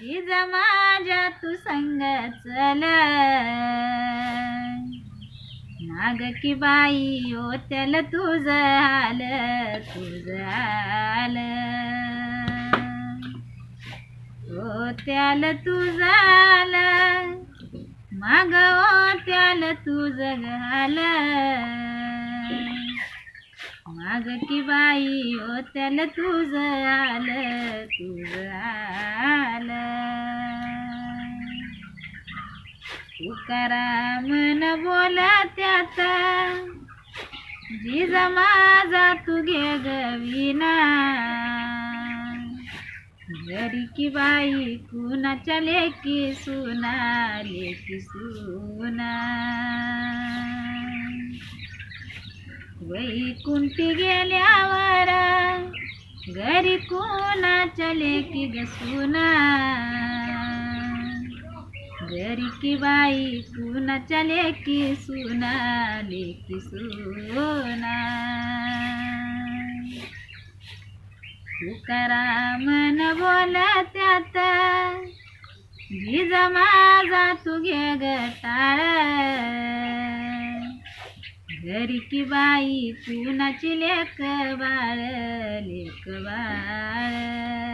जिज माझ्या तू संग चल. नाग की बाई ओ त्याला तुझ आल तुझ आल ओ त्याला तुझ आल माग ओ त्याला तुझ घाल. माग की बाई ओ त्याला तुझ आल तुझ तुकाराम न बोला त्याचा. जिजा माझा तू घे गविना घरी की बाई कुणाच्या लेकी सुना लेकी सुना. वैकुंठी गेल्यावर घरी कोणाच्या लेकी ग सुना. घरी की बाई कुणाच्या लेकी सुना लेकी सुना. तुकारामन बोल त्यात जिजा माझा तू घे गटाळ घरी की बाई कुणाची लेक बाळ लेक बाळ.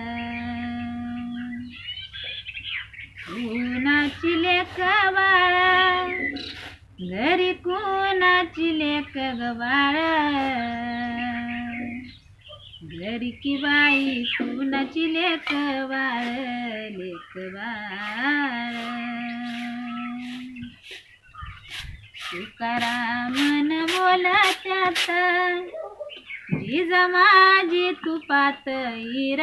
घरी की बाई कुणाची लेखवाळ लेखवाळ लेक तुकारामन बोला त्यात जिजा माझी तुपात इर.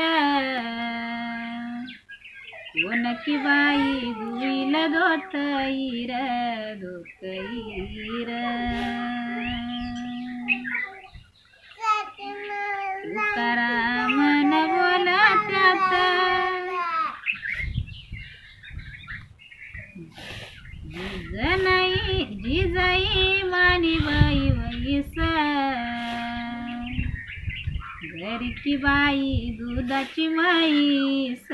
कोण की बाई गुईल दोत इर दोत इर. जिजनाई जिजाई मानी बाई वैस घरी की बाई दुधाची माई म्हैस